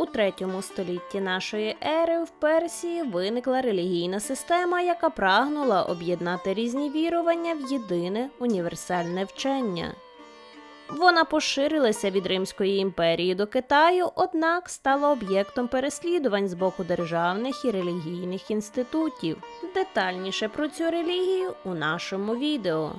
У третьому столітті нашої ери в Персії виникла релігійна система, яка прагнула об'єднати різні вірування в єдине універсальне вчення. Вона поширилася від Римської імперії до Китаю, однак стала об'єктом переслідувань з боку державних і релігійних інститутів. Детальніше про цю релігію у нашому відео.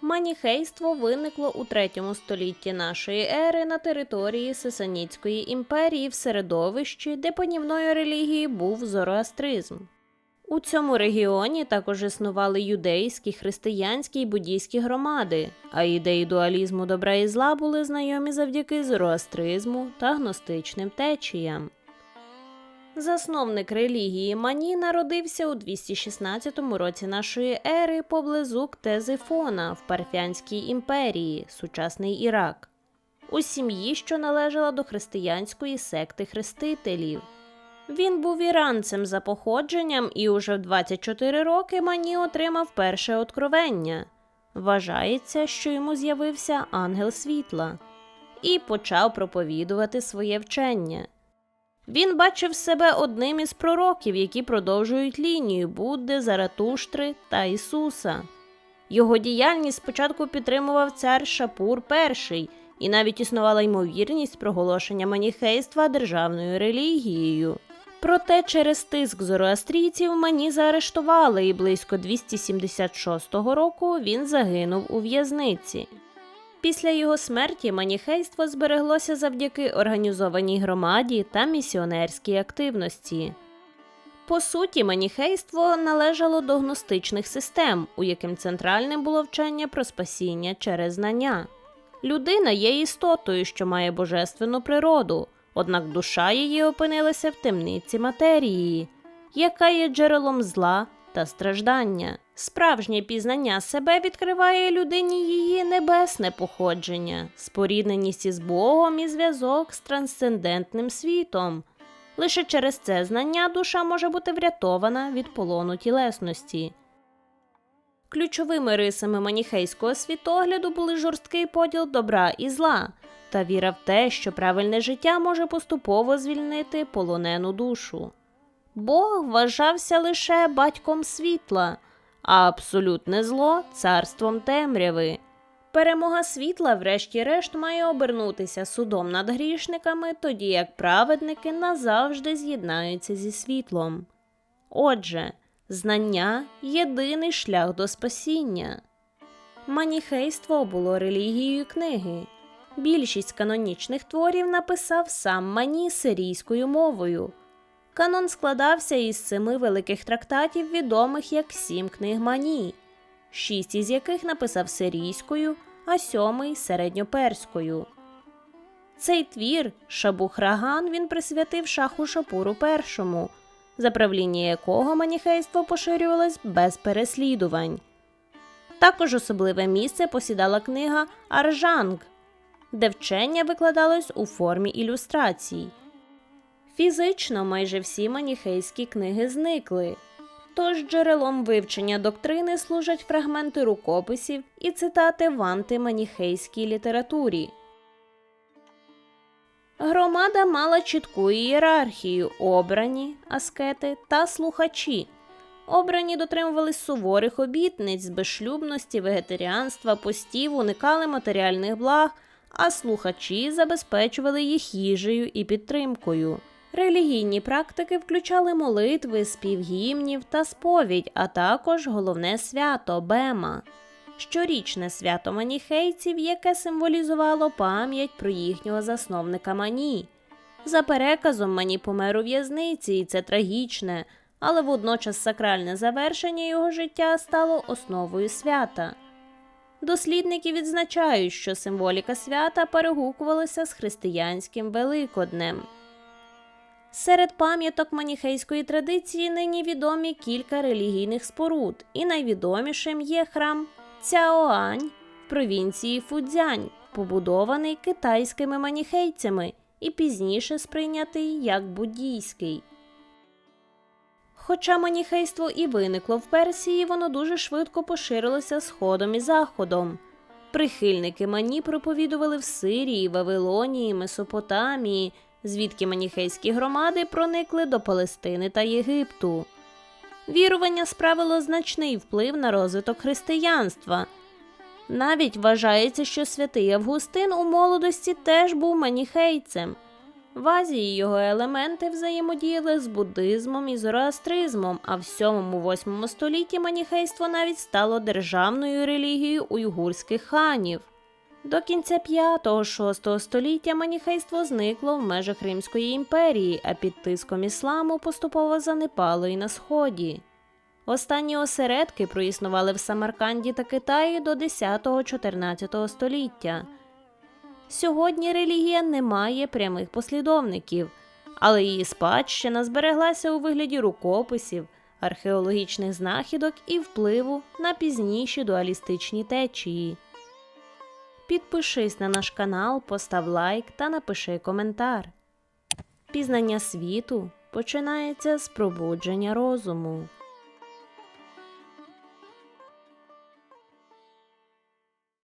Маніхейство виникло у третьому столітті нашої ери на території Сасанідської імперії в середовищі, де панівною релігією був зороастризм. У цьому регіоні також існували юдейські, християнські й буддійські громади, а ідеї дуалізму добра і зла були знайомі завдяки зороастризму та гностичним течіям. Засновник релігії Мані народився у 216 році нашої ери поблизу Ктезифона в Парфянській імперії, сучасний Ірак, у сім'ї, що належала до християнської секти хрестителів. Він був іранцем за походженням і уже в 24 роки Мані отримав перше откровення. Вважається, що йому з'явився ангел світла і почав проповідувати своє вчення. Він бачив себе одним із пророків, які продовжують лінію Будди, Заратуштри та Ісуса. Його діяльність спочатку підтримував цар Шапур І, і навіть існувала ймовірність проголошення маніхейства державною релігією. Проте через тиск зороастрійців Мані заарештували, і близько 276 року він загинув у в'язниці. Після його смерті маніхейство збереглося завдяки організованій громаді та місіонерській активності. По суті, маніхейство належало до гностичних систем, у яким центральним було вчення про спасіння через знання. Людина є істотою, що має божественну природу, однак душа її опинилася в темниці матерії, яка є джерелом зла та страждання. Справжнє пізнання себе відкриває людині її небесне походження, спорідненість із Богом і зв'язок з трансцендентним світом. Лише через це знання душа може бути врятована від полону тілесності. Ключовими рисами маніхейського світогляду були жорсткий поділ добра і зла та віра в те, що правильне життя може поступово звільнити полонену душу. Бог вважався лише батьком світла, а абсолютне зло царством темряви. Перемога світла, врешті-решт, має обернутися судом над грішниками, тоді як праведники назавжди з'єднаються зі світлом. Отже, знання єдиний шлях до спасіння. Маніхейство було релігією книги. Більшість канонічних творів написав сам Мані сирійською мовою. Канон складався із семи великих трактатів, відомих як сім книг Мані, шість із яких написав сирійською, а сьомий середньоперською. Цей твір Шабухраган він присвятив шаху Шапуру І, за правління якого маніхейство поширювалось без переслідувань. Також особливе місце посідала книга Аржанг, де вчення викладалось у формі ілюстрацій. Фізично майже всі маніхейські книги зникли, тож джерелом вивчення доктрини служать фрагменти рукописів і цитати в антиманіхейській літературі. Громада мала чітку ієрархію обрані, аскети та слухачі. Обрані дотримувались суворих обітниць безшлюбності, вегетаріанства, постів, уникали матеріальних благ, а слухачі забезпечували їх їжею і підтримкою. Релігійні практики включали молитви, спів гімнів та сповідь, а також головне свято Бема. Щорічне свято маніхейців, яке символізувало пам'ять про їхнього засновника Мані. За переказом Мані помер у в'язниці, і це трагічне, але водночас сакральне завершення його життя стало основою свята. Дослідники відзначають, що символіка свята перегукувалася з християнським Великоднем. Серед пам'яток маніхейської традиції нині відомі кілька релігійних споруд, і найвідомішим є храм Цяоань в провінції Фудзянь, побудований китайськими маніхейцями і пізніше сприйнятий як буддійський. Хоча маніхейство і виникло в Персії, воно дуже швидко поширилося сходом і заходом. Прихильники мані проповідували в Сирії, Вавилонії, Месопотамії, звідки маніхейські громади проникли до Палестини та Єгипту. Вірування справило значний вплив на розвиток християнства. Навіть вважається, що святий Августин у молодості теж був маніхейцем. В Азії його елементи взаємодіяли з буддизмом і зороастризмом, а в 7-8 столітті маніхейство навіть стало державною релігією уйгурських ханів. До кінця 5-6 століття маніхейство зникло в межах Римської імперії, а під тиском ісламу поступово занепало і на сході. Останні осередки проіснували в Самарканді та Китаї до 10-14 століття. Сьогодні релігія не має прямих послідовників, але її спадщина збереглася у вигляді рукописів, археологічних знахідок і впливу на пізніші дуалістичні течії. Підпишись на наш канал, постав лайк та напиши коментар. Пізнання світу починається з пробудження розуму.